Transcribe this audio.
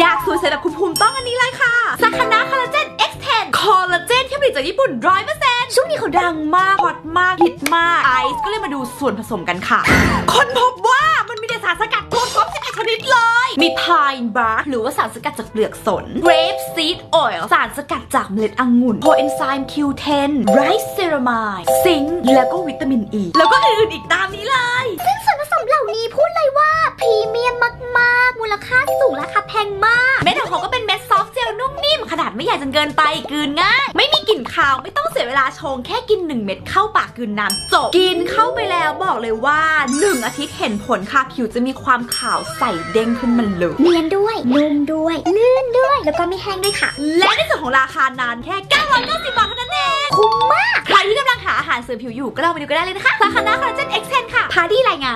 อยากสวยเสร็จแบบคุณภูมิต้องอันนี้เลยค่ะสักนาคอลลาเจน X10 คอลลาเจนที่ผลิตจากญี่ปุ่นร้อยเปอร์เซ็นต์ช่วงนี้เขาดังมากฮอตมากฮิตมากไอซ์ก็เลยมาดูส่วนผสมกันค่ะ คนพบว่ามันมีแต่สารสกัดครบครบ11ชนิดเลย มีพายบาร์หรือว่าสารสกัดจากเปลือกสนรเวสซีดออยล์สารสกัดจากเมล็ดองุ่นโพเ coenzyme Q10 rice ceramide ซิงค์แล้วก็วิตามินอีแล้วก็อื่นๆอีกตามนี้เลยซึ่งส่วนผสมเหล่านี้พูดเลยว่าพรีเมียมมากๆ มูลค่าสูง ราคาแพงมาก เม็ดของเขาก็เป็นเม็ดซอฟต์เจลนุ่มนิ่มขนาดไม่ใหญ่จนเกินไปกลืนง่าย ไม่มีกลิ่นคาวไม่ต้องเสียเวลาชงแค่กิน 1 เม็ดเข้าปากกลืนน้ำจบ กินเข้าไปแล้วบอกเลยว่า 1 อาทิตย์เห็นผลค่ะผิวจะมีความขาวใสเด้งขึ้นมาเลยเนียนด้วยนุ่มด้วยลื่นด้วย แล้วก็ไม่แห้งด้วยค่ะ และในส่วนของราคานานแค่990บาทเท่านั้นเองคุ้มมากใครที่กำลังหาอาหารเสริมผิวอยู่ก็ลองไปดูก็ได้เลยนะคะสาขาหน้าคอลลาเจนเอ็กเซนค่ะพาดี้รายงาน